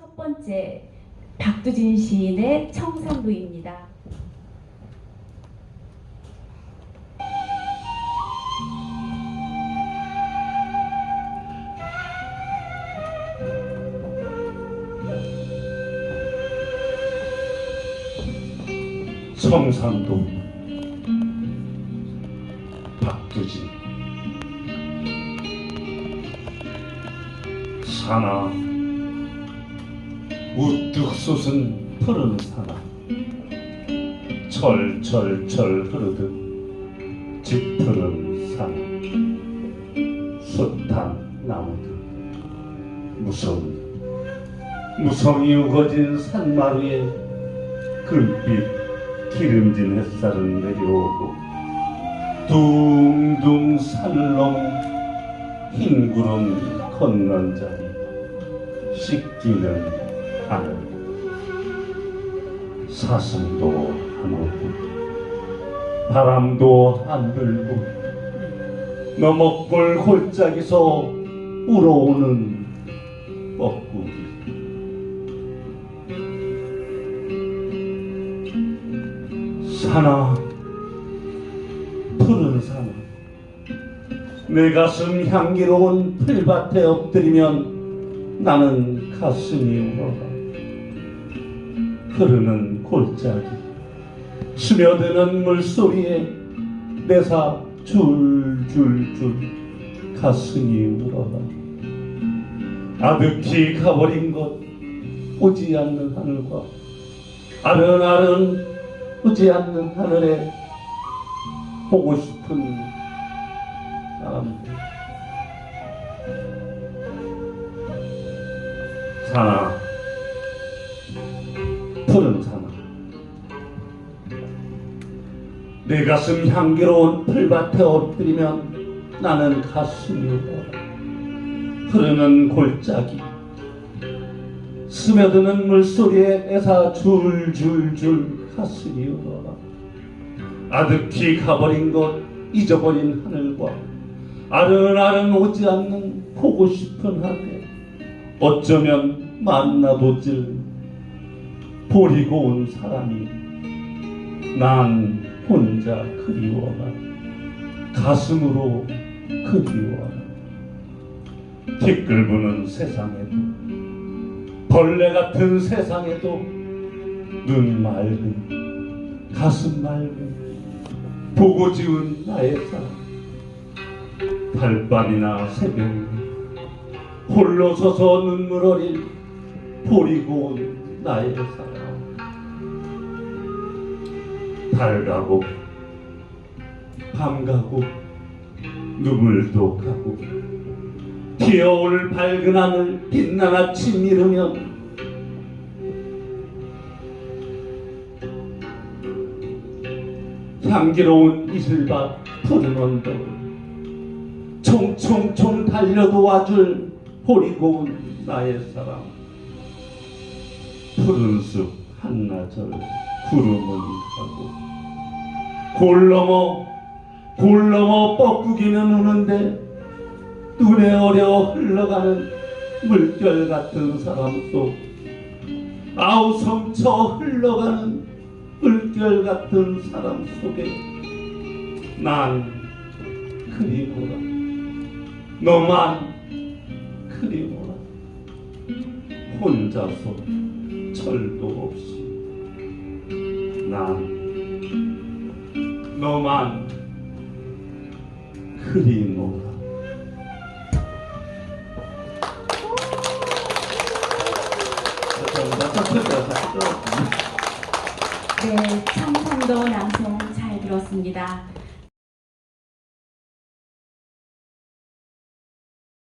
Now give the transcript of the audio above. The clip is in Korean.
첫 번째 박두진 시인의 청산루입니다. 성산도 박두진 사나 우뚝 솟은 푸른 사나. 철철철 흐르듯 짙푸른 사나. 숱한 나무들. 무서운 무성이 우거진 산마루에 금빛 기름진 햇살은 내려오고 둥둥 산롱 흰 구름 건넌 자리 씻기는 하늘 사슴도 안 오고 바람도 안 불고 너먹골 골짜기서 우러오는 뻐꾸기. 사나 푸른 사나 내 가슴 향기로운 풀밭에 엎드리면 나는 가슴이 울어가 흐르는 골짜기 스며드는 물소리에 내사 줄줄줄 가슴이 울어가 아득히 가버린 것 오지 않는 하늘과 아른아른 오지 않는 하늘에 보고 싶은 사람들 사나 내 가슴 향기로운 풀밭에 엎드리면 나는 가슴이 울어 흐르는 골짜기 스며드는 물소리에 애사 줄줄줄 가슴이 울어라. 아득히 가버린 것 잊어버린 하늘과 아른아른 오지 않는 보고 싶은 하늘 어쩌면 만나보질 버리고 온 사람이 난 혼자 그리워가 가슴으로 그리워하라 티끌 부는 세상에도 벌레 같은 세상에도 눈 맑은 가슴 맑은 보고 지운 나의 사랑 달밤이나 새벽 홀로 서서 눈물 어릴 버리고 온 나의 사랑 달 가고 밤 가고 눈물도 가고 피어올 밝은 하늘 빛난 아침 이르면 향기로운 이슬밭 푸른 언덕 총총총 달려도 와줄 버리고 온 나의 사랑. 푸른 숲 한나절 구름은 가고 골 넘어 골 넘어 뻐꾸기는 우는데 눈에 어려 흘러가는 물결 같은 사람 속 아우 성쳐 흘러가는 물결 같은 사람 속에 난 그리워라. 너만 그리워라. 혼자서 철도 없이 난 너만 그리노라 감사합니다. 네, 청산도 낭송 잘 들었습니다.